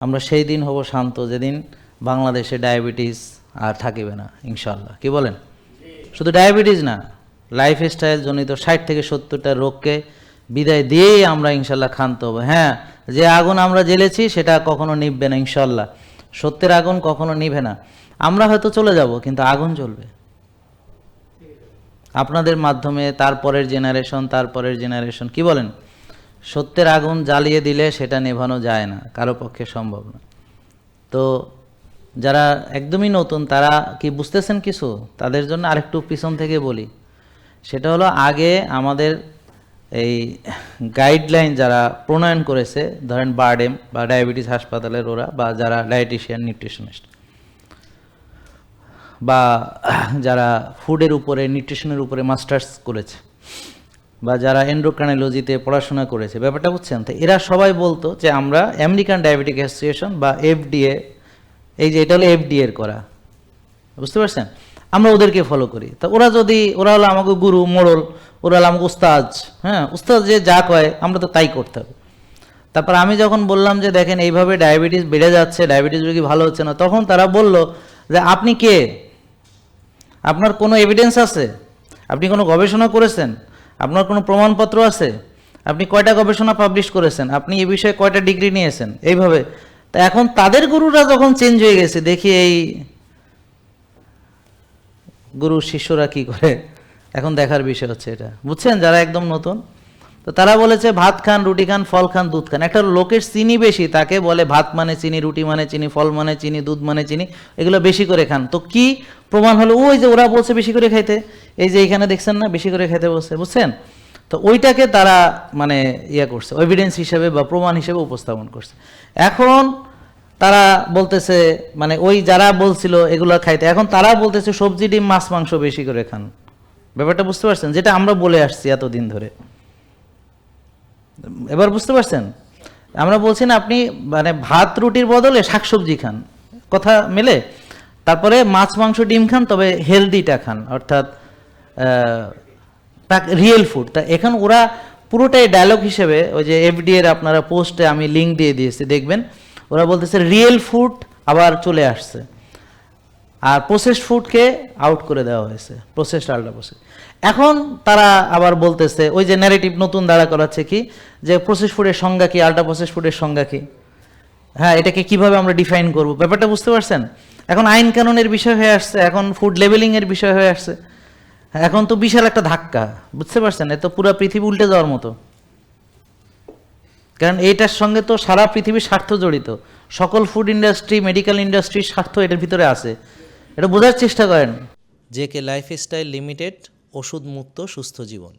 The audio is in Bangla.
আমরা সেই দিন হব শান্ত যেদিন বাংলাদেশে ডায়াবেটিস আর থাকিবে না ইনশাল্লাহ কি বলেন? শুধু ডায়াবেটিস না লাইফ স্টাইল জনিত ষাট থেকে সত্তরটা রোগকে বিদায় দিয়েই আমরা ইনশাল্লাহ ক্ষান্ত হব। হ্যাঁ যে আগুন আমরা জ্বেলেছি সেটা কখনো নিভবে না ইনশাল্লাহ সত্যের আগুন কখনো নিবে না। আমরা হয়তো চলে যাব, কিন্তু আগুন জ্বলবে। আপনাদের মাধ্যমে তারপরের জেনারেশন তারপরের জেনারেশন কি বলেন? সত্যের আগুন জ্বালিয়ে দিলে সেটা নেভানো যায় না, কারও পক্ষে সম্ভব না। তো যারা একদমই নতুন, তারা কি বুঝতেছেন কিছু? তাদের জন্য আরেকটু পিছন থেকে বলি। সেটা হলো আগে আমাদের এই গাইডলাইন যারা প্রণয়ন করেছে, ধরেন বার্ডেম বা ডায়াবেটিস হাসপাতালের ওরা বা যারা ডায়েটিশিয়ান নিউট্রিশনিস্ট বা যারা ফুডের উপরে নিউট্রিশনের উপরে মাস্টার্স করেছে বা যারা এন্ডোক্রানোলজিতে পড়াশোনা করেছে, ব্যাপারটা বুঝছেন? তো এরা সবাই বলতো যে আমরা আমেরিকান ডায়াবেটিক অ্যাসোসিয়েশন বা এফডিএ এই যে এটা হলো এফডিএ এর করা। বুঝতে পারছেন? আমরা ওদেরকে ফলো করি। তা ওরা যদি, ওরা হলো আমাকে গুরু, মোড়ল, ওরা হলো আমাকে উস্তাজ হ্যাঁ? উস্তাজ যে যা কয়, আমরা তো তাই করতে হবে। তারপর আমি যখন বললাম যে দেখেন, এইভাবে ডায়াবেটিস বেড়ে যাচ্ছে ডায়াবেটিস রোগী ভালো হচ্ছে না, তখন তারা বলল যে আপনি কে? আপনার কোনো এভিডেন্স আছে? আপনি কোনো গবেষণা করেছেন? আপনার কোনো প্রমাণপত্র আছে? আপনি কয়টা গবেষণা পাবলিশ করেছেন? আপনি এ বিষয়ে কয়টা ডিগ্রি নিয়েছেন? এইভাবে। তা এখন তাদের গুরুরা যখন চেঞ্জ হয়ে গেছে, দেখি এই গুরু শিষ্যরা কি করে? এখন দেখার বিষয় হচ্ছে এটা। বুঝছেন? যারা একদম নতুন। তো তারা বলেছে, ভাত খান, রুটি খান, ফল খান, দুধ খান। একটা লোকের চিনি বেশি, তাকে বলে, ভাত মানে চিনি, রুটি মানে চিনি, ফল মানে চিনি, দুধ মানে চিনি, এগুলো বেশি করে খান। তো কি প্রমাণ হলো? ওই যে ওরা বলছে বেশি করে খাইতে। এই যে এখানে দেখছেন না, বেশি করে খেতে বলছে বুঝছেন? তো ওইটাকে তারা মানে ইয়ে করছে এভিডেন্স হিসেবে বা প্রমাণ হিসেবে উপস্থাপন করছে। এখন তারা বলতেছে মানে ওই যারা বলছিল এগুলো খাইতে, এখন তারা বলতেছে সবজি, ডিম, মাছ, মাংস বেশি করে খান। ব্যাপারটা বুঝতে পারছেন? যেটা আমরা বলে আসছি এতদিন ধরে। এবার বুঝতে পারছেন? আমরা বলছি না, আপনি মানে ভাত রুটির বদলে শাকসবজি খান। কথা মেলে? তারপরে মাছ, মাংস, ডিম খান, তবে হেলদিটা খান, অর্থাৎ রিয়েল ফুড তা এখন ওরা পুরোটাই ডায়লগ হিসেবে ওই যে এফডি এর আপনারা পোস্টে আমি লিঙ্ক দিয়ে দিয়েছি, দেখবেন। ওরা বলতেছে রিয়েল ফুড আবার চলে আসছে। আর প্রসেসড ফুডকে আউট করে দেওয়া হয়েছে প্রসেসড আল্ট্রা প্রসেস এখন তারা আবার বলতেছে, ওই যে ন্যারেটিভ নতুন দাঁড়া করাচ্ছে কি? যে প্রসেস ফুডের সংজ্ঞা কি আল্ট্রা প্রসেস ফুডের সংজ্ঞা কি? হ্যাঁ এটাকে কীভাবে আমরা ডিফাইন করব? ব্যাপারটা বুঝতে পারছেন? এখন আইন কানুনের বিষয় হয়ে আসছে, এখন ফুড লেভেলিং এর বিষয় হয়ে আসছে। এখন তো বিশাল একটা ধাক্কা, বুঝতে পারছেন? এ তো পুরো পৃথিবী উল্টে যাওয়ার মতো। কারণ এইটার সঙ্গে তো সারা পৃথিবীর স্বার্থ জড়িত। সকল ফুড ইন্ডাস্ট্রি মেডিকেল ইন্ডাস্ট্রির স্বার্থ এটার ভিতরে আছে। এটা বোঝার চেষ্টা করেন। জেকে লাইফস্টাইল লিমিটেড ওষুধ মুক্ত সুস্থ জীবন।